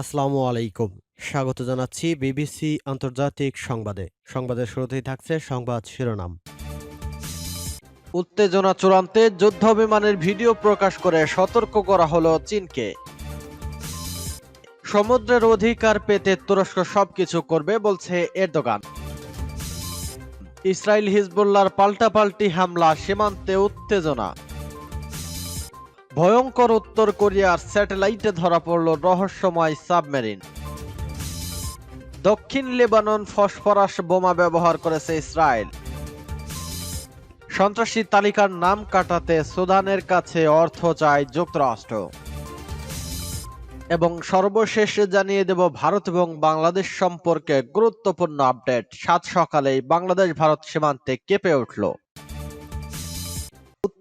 আসসালামু আলাইকুম। স্বাগত জানাচ্ছি বিবিসি আন্তর্জাতিক সংবাদে। সংবাদের শুরুতেই থাকছে সংবাদ শিরোনাম। উত্তেজনা চূড়ান্তে যুদ্ধ বিমানের ভিডিও প্রকাশ করে সতর্ক করা হলো চীনকে। সমুদ্রের অধিকার পেতে তুরস্ক সবকিছু করবে বলছে এরদোগান। ইসরায়েল হিজবুল্লাহর পাল্টাপাল্টি হামলা সীমান্তে উত্তেজনা। ভয়ঙ্কর উত্তর কোরিয়ার স্যাটেলাইটে ধরা পড়ল রহস্যময় সাবমেরিন। দক্ষিণ লেবানন ফসফরাস বোমা ব্যবহার করেছে ইসরায়েল। সন্ত্রাসী তালিকার নাম কাটাতে সুদানের কাছে অর্থ চায় যুক্তরাষ্ট্র। এবং সর্বশেষ জানিয়ে দেব ভারত এবং বাংলাদেশ সম্পর্কে গুরুত্বপূর্ণ আপডেট। সাত সকালেই বাংলাদেশ ভারত সীমান্তে কেঁপে উঠল।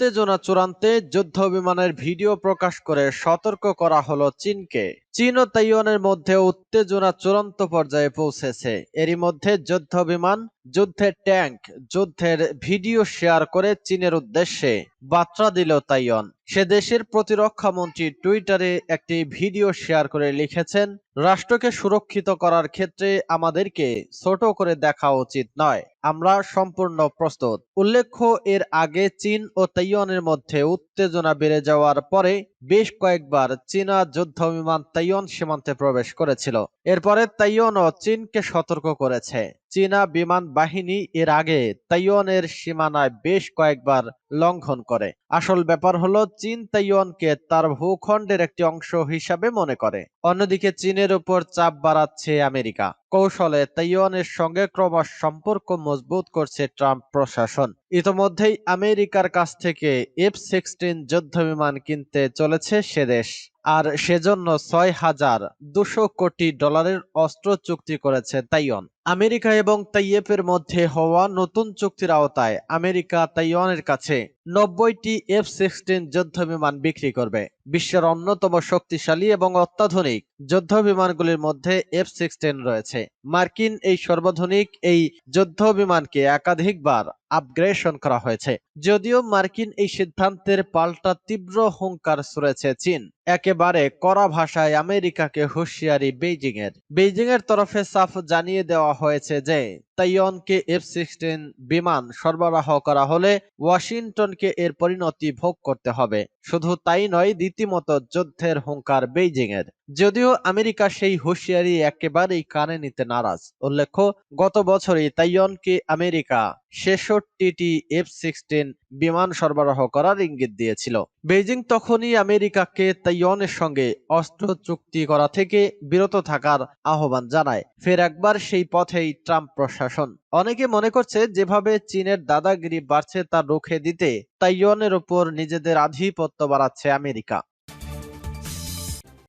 উত্তেজনা চূড়ান্তে যুদ্ধবিমানের ভিডিও প্রকাশ করে সতর্ক করা হলো চীনকে। চীন ও তাইওয়ানের মধ্যে উত্তেজনা চূড়ান্ত পর্যায়ে পৌঁছেছে। এরই মধ্যে যুদ্ধ বিমান যুদ্ধের ট্যাঙ্ক, যুদ্ধের ভিডিও শেয়ার করে চীনের উদ্দেশ্যে বার্তা দিল তাইওয়ান। সে দেশের প্রতিরক্ষা মন্ত্রী টুইটারে একটি ভিডিও শেয়ার করে লিখেছেন, রাষ্ট্রকে সুরক্ষিত করার ক্ষেত্রে আমাদেরকে ছোট করে দেখা উচিত নয়। আমরা সম্পূর্ণ প্রস্তুত। উল্লেখ্য, এর আগে চীন ও তাইওয়ানের মধ্যে উত্তেজনা বেড়ে যাওয়ার পরে বেশ কয়েকবার চীনা যুদ্ধ বিমান তাইওয়ান সীমান্তে প্রবেশ করেছিল। এরপরে তাইওয়ানও চীনকে সতর্ক করেছে। চীনা বিমান বাহিনী এর আগে তাইওয়ানের সীমানায় বেশ কয়েকবার লঙ্ঘন করে। আসল ব্যাপার হলো, চীন তাইওয়ানকে তার ভূখণ্ডের একটি অংশ হিসাবে মনে করে। অন্যদিকে চীনের উপর চাপ বাড়াচ্ছে আমেরিকা। কৌশলে তাইওয়ানের সঙ্গে ক্রমশ সম্পর্ক মজবুত করছে ট্রাম্প প্রশাসন। ইতোমধ্যেই আমেরিকার কাছ থেকে এফ সিক্সটিন যুদ্ধ বিমান কিনতে চলেছে সে দেশ। আর সেজন্য ছয় হাজার দুশো কোটি ডলারের অস্ত্র চুক্তি করেছে তাইওয়ান। আমেরিকা এবং তাইয়েপের মধ্যে হওয়া নতুন চুক্তির আওতায় আমেরিকা তাইওয়ানের কাছে নব্বইটি এফ সিক্সটিন যুদ্ধ বিমান বিক্রি করবে। বিশ্বের অন্যতম শক্তিশালী এবং অত্যাধুনিক যুদ্ধ বিমানগুলির মধ্যে এফ সিক্সটিন রয়েছে। মার্কিন এই সর্বাধুনিক এই যুদ্ধ বিমানকে একাধিকবার আপগ্রেশন করা হয়েছে। যদিও মার্কিন এই সিদ্ধান্তের পাল্টা তীব্র হুঙ্কার ছুড়েছে চীন, একেবারে কড়া ভাষায় আমেরিকাকে হুঁশিয়ারি বেইজিং এর বেইজিং এর তরফে সাফ জানিয়ে দেওয়া হয়েছে যে তাইওয়ানকে এফ সিক্সটিন বিমান সরবরাহ করা হলে ওয়াশিংটনকে এর পরিণতি ভোগ করতে হবে। শুধু তাই নয়, রীতিমতো যুদ্ধের হুঙ্কার বেইজিং এর যদিও আমেরিকা সেই হুঁশিয়ারি একেবারেই কানে নিতে নারাজ। উল্লেখ্য, গত বছরই তাইওয়ানকে আমেরিকা ছেষট্টিটি এফ সিক্সটিন বিমান সরবরাহ করার ইঙ্গিত দিয়েছিল। বেইজিং তখনই আমেরিকাকে তাইওয়ানের সঙ্গে অস্ত্র চুক্তি করা থেকে বিরত থাকার আহ্বান জানায়। ফের একবার সেই পথেই ট্রাম্প প্রশাসন অনেকে মনে করছে যেভাবে চীনের দাদাগিরি বাড়ছে তা রুখে দিতে তাইওয়ানের উপর নিজেদের আধিপত্য বাড়াচ্ছে আমেরিকা।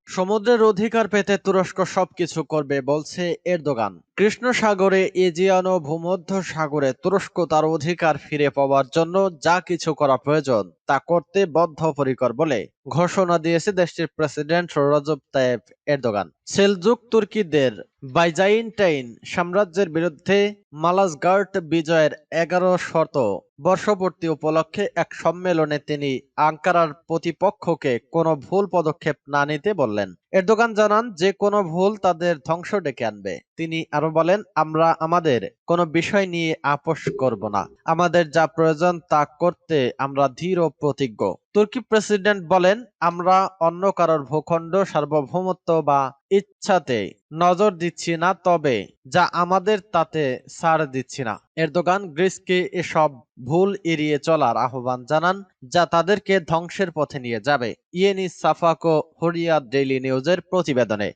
সমুদ্রের অধিকার পেতে তুরস্ক সবকিছু করবে, বলছে এরদোগান। কৃষ্ণ সাগরে এজিয়ান ও ভূমধ্য সাগরে তুরস্ক তার অধিকার ফিরে পাওয়ার জন্য যা কিছু করা প্রয়োজন। তা করতে বদ্ধপরিকর বলে ঘোষণা দিয়েছে দেশটির president Rajab Tayeb Erdogan. Seljuk তুর্কিদের Byzantine সাম্রাজ্যের বিরুদ্ধে মালাসগার্ট বিজয়ের এগারো শত বর্ষপূর্তি উপলক্ষে এক সম্মেলনে তিনি আঙ্কারার প্রতিপক্ষকে কোনো ভুল পদক্ষেপ না নিতে বললেন। এরদোগান জানান, যে কোনো ভুল তাদের ধ্বংস ডেকে আনবে। তিনি আরও বলেন, আমরা আমাদের কোনো বিষয় নিয়ে আপোষ করব না। আমাদের যা প্রয়োজন তা করতে আমরা ধীর প্রতিজ্ঞ। তুর্কি প্রেসিডেন্ট বলেন, আমরা অন্য কারোর ভূখণ্ড, সার্বভৌমত্ব বা ইচ্ছাতে নজর দিচ্ছি না, তবে যা আমাদের তাতে ছাড় দিচ্ছি না। এরদোগান গ্রিসকে এসব ভুল এড়িয়ে চলার আহ্বান জানান, যা তাদেরকে ধ্বংসের পথে নিয়ে যাবে। ইয়েনি সাফাকো হরিয়া ডেইলি নিউজের প্রতিবেদনে।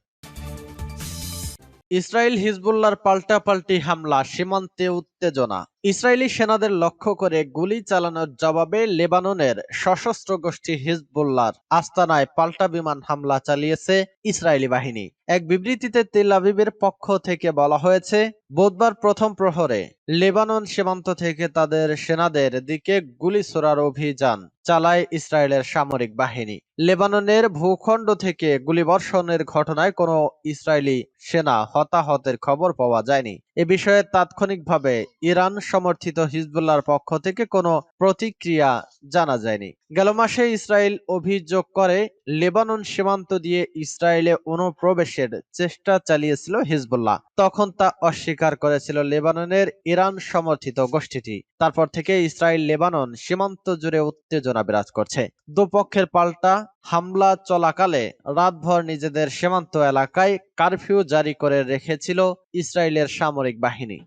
ইসরায়েল হিজবুল্লাহর পাল্টাপাল্টি হামলা, সীমান্তে উত্তেজনা। ইসরায়েলি সেনাদের লক্ষ্য করে গুলি চালানোর জবাবে লেবাননের সশস্ত্র গোষ্ঠী হিজবুল্লার আস্তানায় পাল্টা বিমান হামলা চালিয়েছে ইসরায়েলি বাহিনী। এক বিবৃতিতে তেল আবিবের পক্ষ থেকে বলা হয়েছে, বুধবার প্রথম প্রহরে লেবানন সীমান্ত থেকে তাদের সেনাদের দিকে গুলি ছোড়ার অভিযান চালায় ইসরায়েলের সামরিক বাহিনী। লেবাননের ভূখণ্ড থেকে গুলিবর্ষণের ঘটনায় কোনো ইসরায়েলি সেনা হতাহতের খবর পাওয়া যায়নি। এ বিষয়ে তাৎক্ষণিকভাবে ইরান সমর্থিত হিজবুল্লাহর পক্ষ থেকে কোনো প্রতিক্রিয়া জানা যায়নি। গেল মাসে ইসরায়েল অভিযোগ করে, লেবানন সীমান্ত দিয়ে ইসরায়েলে অনুপ্রবেশের চেষ্টা চালিয়েছিল হিজবুল্লাহ। তখন তা অস্বীকার করেছিল লেবাননের ইরান সমর্থিত গোষ্ঠীটি। তারপর থেকে ইসরায়েল লেবানন সীমান্ত জুড়ে উত্তেজনা বিরাজ করছে। দুপক্ষের পাল্টা হামলা চলাকালে রাতভর নিজেদের সীমান্ত এলাকায় কারফিউ জারি করে রেখেছিল ইসরায়েলের সামরিক বাহিনী।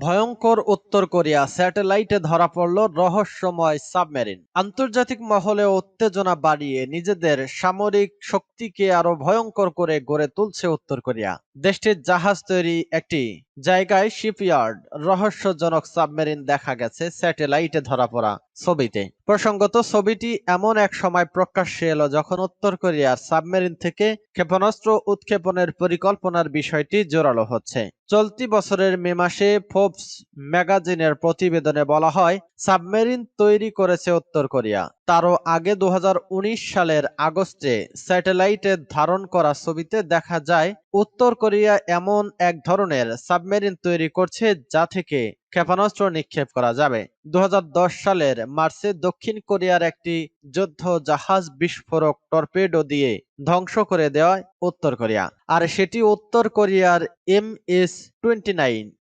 ভয়ঙ্কর উত্তর কোরিয়া স্যাটেলাইটে ধরা পড়ল রহস্যময় সাবমেরিন। আন্তর্জাতিক মহলে উত্তেজনা বাড়িয়ে নিজেদের সামরিক শক্তিকে আরও ভয়ঙ্কর করে গড়ে তুলছে উত্তর কোরিয়া। দেশটির জাহাজ তৈরি একটি জায়গায় শিপইয়ার্ড। রহস্যজনক সাবমেরিন দেখা গেছে স্যাটেলাইটে ধরা পড়া ছবিতে। প্রসঙ্গত, ছবিটি এমন এক সময় প্রকাশ্যে এলো যখন উত্তর কোরিয়ার সাবমেরিন থেকে ক্ষেপণাস্ত্র উৎক্ষেপণের পরিকল্পনার বিষয়টি জোরালো হচ্ছে। চলতি বছরের মে মাসে ফোর্বস ম্যাগাজিনের প্রতিবেদনে বলা হয়, সাবমেরিন তৈরি করেছে উত্তর কোরিয়া। তারও আগে দু হাজার উনিশ সালের আগস্টে স্যাটেলাইটে ধারণ করা ছবিতে দেখা যায়, উত্তর কোরিয়া এমন এক ধরনের সাবমেরিন তৈরি করছে যা থেকে ক্ষেপণাস্ত্র নিক্ষেপ করা যাবে। দু হাজার দশ সালের মার্চে দক্ষিণ কোরিয়ার একটি যুদ্ধ জাহাজ বিস্ফোরক টর্পেডো দিয়ে ধ্বংস করে দেওয়ায় উত্তর কোরিয়া। আর সেটি উত্তর কোরিয়ার M S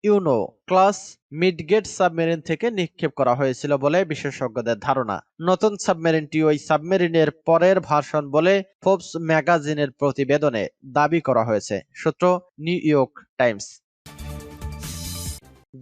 Yono class midget submarine থেকে নিক্ষেপ করা হয়েছিল বলে বিশেষজ্ঞদের ধারণা। নতুন সাবমেরিনটি ওই সাবমেরিনের পরের ভার্সন বলে ফোর্বস ম্যাগাজিনের প্রতিবেদনে দাবি করা হয়েছে, সূত্র নিউ ইয়র্ক টাইমস।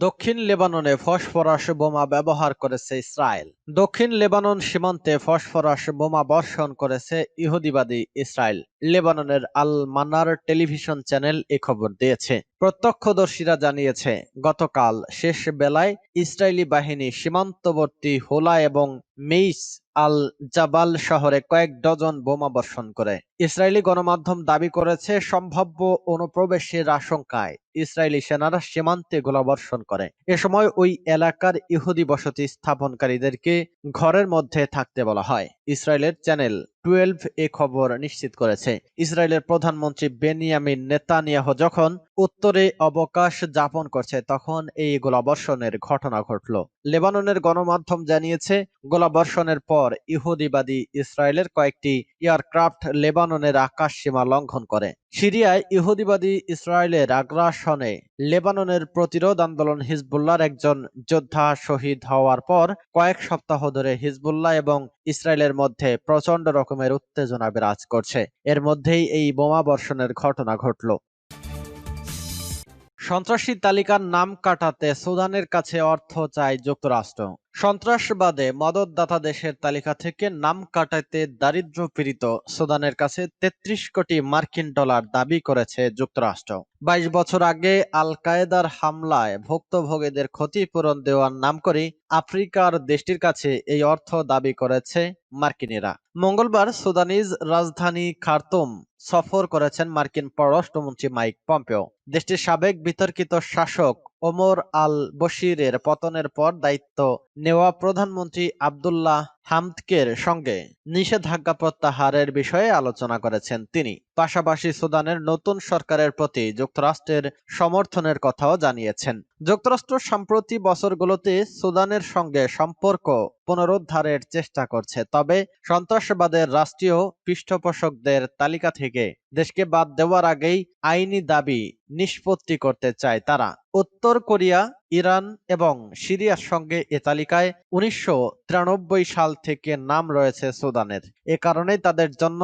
দক্ষিণ লেবাননে ফসফরাস বোমা ব্যবহার করেছে ইসরায়েল। দক্ষিণ লেবানন সীমান্তে ফসফরাস বোমা বর্ষণ করেছে ইহুদিবাদী ইসরায়েল। লেবাননের আল মানার টেলিভিশন চ্যানেল এ খবর দিয়েছে। প্রত্যক্ষদর্শীরা জানিয়েছে, গতকাল শেষ বেলায় ইসরায়েলি বাহিনী সীমান্তবর্তী হোলা এবং মেইস আল জাবাল শহরে কয়েক ডজন বোমা বর্ষণ করে। ইসরায়েলি গণমাধ্যম দাবি করেছে, সম্ভাব্য অনুপ্রবেশের আশঙ্কায় ইসরায়েলি সেনারা সীমান্তে গোলাবর্ষণ করে। এ সময় ওই এলাকার ইহুদি বসতি স্থাপনকারীদেরকে ঘরের মধ্যে থাকতে বলা হয়। ইসরায়েলের চ্যানেল টুয়েলভ এ খবর নিশ্চিত করেছে। ইসরায়েলের প্রধানমন্ত্রী বেনিয়ামিন নেতানিয়াহ যখন উত্তরে অবকাশ যাপন করছে, তখন এই গোলাবর্ষণের ঘটনা ঘটল। লেবাননের গণমাধ্যম জানিয়েছে, গোলাবর্ষণের পর ইহুদিবাদী ইসরায়েলের কয়েকটি এয়ারক্রাফট লেবাননের আকাশ সীমা লঙ্ঘন করে। সিরিয়ায় ইহুদিবাদী ইসরায়েলের আগ্রাসনে লেবাননের প্রতিরোধ আন্দোলন হিজবুল্লাহর একজন যোদ্ধা শহীদ হওয়ার পর কয়েক সপ্তাহ ধরে হিজবুল্লাহ এবং ইসরায়েলের মধ্যে প্রচণ্ড রকমের উত্তেজনা বিরাজ করছে। এর মধ্যেই এই বোমা বর্ষণের ঘটনা ঘটল। সন্ত্রাসী তালিকার নাম কাটাতে সুদানের কাছে অর্থ চায় যুক্তরাষ্ট্র। সন্ত্রাসবাদে মদতদাতা দেশের তালিকা থেকে নাম কাটাতে দারিদ্র পীড়িত সুদানের কাছে ৩৩ কোটি মার্কিন ডলার দাবি করেছে যুক্তরাষ্ট্র। বাইশ বছর আগে আল কায়েদার হামলায় ভুক্তভোগীদের ক্ষতিপূরণ দেওয়ার নাম করে আফ্রিকার দেশটির কাছে এই অর্থ দাবি করেছে মার্কিনীরা। মঙ্গলবার সুদানিজ রাজধানী খার্তুম সফর করেছেন মার্কিন পররাষ্ট্রমন্ত্রী মাইক পম্পেও। দেশটির সাবেক বিতর্কিত শাসক ওমর আল বশিরের পতনের পর দায়িত্ব নেওয়া প্রধানমন্ত্রী আবদুল্লাহ হামদকের সঙ্গে নিষেধাজ্ঞা প্রত্যাহারের বিষয়ে আলোচনা করেছেন তিনি। পাশাপাশি সুদানের নতুন সরকারের প্রতি যুক্তরাষ্ট্রের সমর্থনের কথাও জানিয়েছেন। যুক্তরাষ্ট্র সম্প্রতি বছরগুলোতে সুদানের সঙ্গে সম্পর্ক পুনরুদ্ধারের চেষ্টা করছে, তবে সন্ত্রাসবাদের রাষ্ট্রীয় পৃষ্ঠপোষকদের তালিকা থেকে দেশকে বাদ দেওয়ার আগেই আইনি দাবি নিষ্পত্তি করতে চায় তারা। উত্তর কোরিয়া ইরান এবং সিরিয়ার সঙ্গে এ তালিকায় উনিশশো সাল থেকে নাম রয়েছে সুদানের। এ কারণেই তাদের জন্য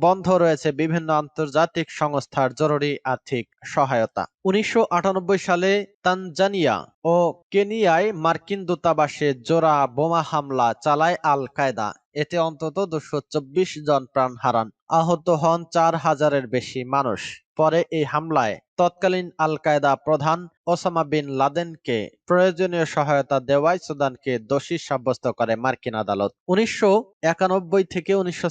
বন্ধ রয়েছে বিভিন্ন আন্তর্জাতিক সংস্থার জরুরি আর্থিক সহায়তা। উনিশশো আটানব্বই সালে তানজানিয়া ও কেনিয়ায় মার্কিন দূতাবাসে জোড়া বোমা হামলা চালায় আল কায়দা এতে অন্তত দুশো জন প্রাণ হারান। আহত হন চার হাজারের বেশি মানুষ। পরে এই হামলায় তৎকালীন আল কায়দা প্রধান ওসামা বিন লাদেনকে প্রয়োজনীয় সহায়তা দেওয়ায় সুদানকে দোষী সাব্যস্ত করে মার্কিন আদালত। উনিশশো থেকে উনিশশো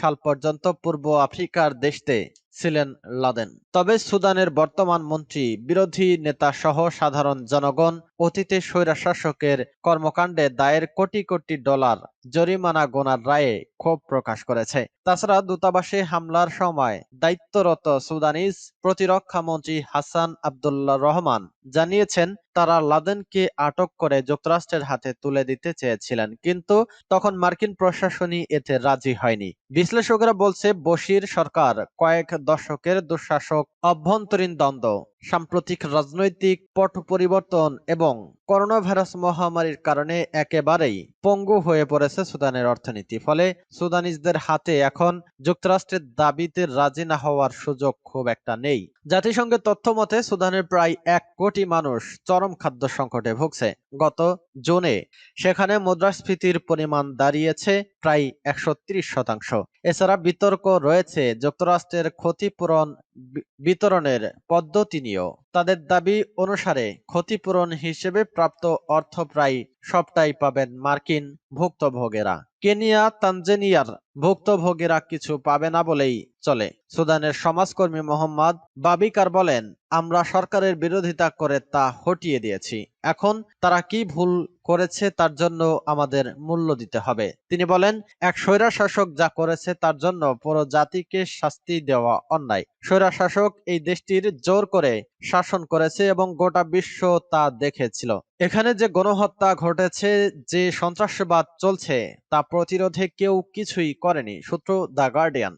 সাল পর্যন্ত পূর্ব আফ্রিকার দেশতে ছিলেন লাদেন। তবে সুদানের বর্তমান মন্ত্রী, বিরোধী নেতা সহ সাধারণ জনগণ অতীতে স্বৈরাশাসকের কর্মকাণ্ডে দায়ের কোটি কোটি ডলার জরিমানা গোনার রায়ে ক্ষোভ প্রকাশ করেছে। তাছাড়া দূতাবাসে হামলার সময় দায়িত্বরত সুদানিজ প্রতিরক্ষা মন্ত্রী প্রধানমন্ত্রী হাসান আবদুল্লাহ রহমান জানিয়েছেন তারা লাদেনকে আটক করে যুক্তরাষ্ট্রের হাতে তুলে দিতে চেয়েছিলেন, কিন্তু তখন মার্কিন প্রশাসনই এতে রাজি হয়নি। বিশ্লেষকরা বলছে, বশির সরকার কয়েক দশকের দুঃশাসক, অভ্যন্তরীণ দ্বন্দ্ব, সাম্প্রতিক রাজনৈতিক পট পরিবর্তন এবং করোনা ভাইরাস মহামারীর কারণে একেবারেই পঙ্গু হয়ে পড়েছে সুদানের অর্থনীতি। ফলে সুদানিজদের হাতে এখন যুক্তরাষ্ট্রের দাবিতে রাজি না হওয়ার সুযোগ খুব একটা নেই। জাতিসংঘের তথ্য মতে সুদানের প্রায় এক কোটি মানুষ চরম খাদ্য সংকটে ভুগছে। গত জুনে সেখানে মুদ্রাস্ফীতির পরিমাণ দাঁড়িয়েছে প্রায় একশো ত্রিশ শতাংশ। এছাড়া বিতর্ক রয়েছে যুক্তরাষ্ট্রের ক্ষতিপূরণ বিতরণের পদ্ধতি নিয়েও। তাদের দাবি অনুসারে ক্ষতিপূরণ হিসেবে প্রাপ্ত অর্থ প্রায় সবটাই পাবেন মার্কিন ভুক্তভোগেরা। কেনিয়া, তানজেনিয়ার ভুক্তভোগীরা কিছু পাবে না বলেই চলে। সুদানের সমাজকর্মী মোহাম্মদ বাবিকার বলেন, আমরা সরকারের বিরোধিতা করে তা হটিয়ে দিয়েছি। এখন তারা কি ভুল করেছে তার জন্য আমাদের মূল্য দিতে হবে। তিনি বলেন, এক স্বৈরা শাসক যা করেছে তার জন্য পুরো জাতিকে শাস্তি দেওয়া অন্যায়। স্বৈরা শাসক এই দেশটির জোর করে শাসন করেছে এবং গোটা বিশ্ব তা দেখেছিল। এখানে যে গণহত্যা ঘটেছে, যে সন্ত্রাসবাদ চলছে, তা প্রতিরোধে কেউ কিছুই করেনি, সূত্র দ্য গার্ডিয়ান।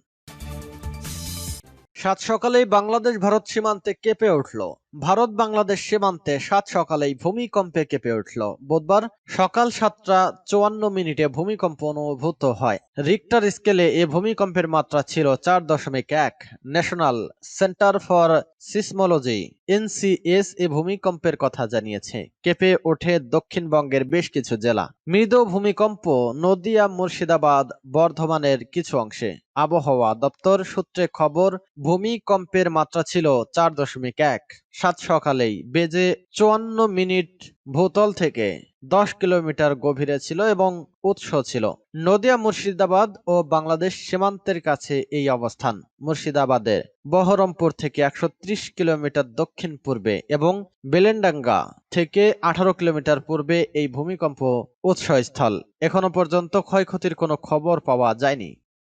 সাত সকালেই বাংলাদেশ ভারত সীমান্তে কেঁপে উঠল। ভারত বাংলাদেশ সীমান্তে সাত সকালেই ভূমিকম্পে কেঁপে উঠল। বুধবার সকাল সাতটা চুয়ান্ন মিনিটে ভূমিকম্প অনুভূত হয়। রিক্টার স্কেলে এ ভূমিকম্পের মাত্রা ছিল চার দশমিক এক। National Centre for Seismology NCS এ ভূমিকম্পের কথা জানিয়েছে। কেঁপে ওঠে দক্ষিণবঙ্গের বেশ কিছু জেলা। মৃদু ভূমিকম্প নদিয়া, মুর্শিদাবাদ, বর্ধমানের কিছু অংশে। আবহাওয়া দপ্তর সূত্রে খবর, ভূমিকম্পের মাত্রা ছিল চার দশমিক এক। সাত সকালেই বেজে চুয়ান্ন মিনিট ভূতল থেকে দশ কিলোমিটার গভীরে ছিল এবং উৎস ছিল। নদিয়া, মুর্শিদাবাদ ও বাংলাদেশ সীমান্তের কাছে এই অবস্থান। মুর্শিদাবাদের বহরমপুর থেকে একশো ত্রিশ কিলোমিটার দক্ষিণ পূর্বে এবং বেলেনডাঙ্গা থেকে আঠারো কিলোমিটার পূর্বে এই ভূমিকম্প উৎসস্থল। এখনও পর্যন্ত ক্ষয়ক্ষতির কোনো খবর পাওয়া যায়নি।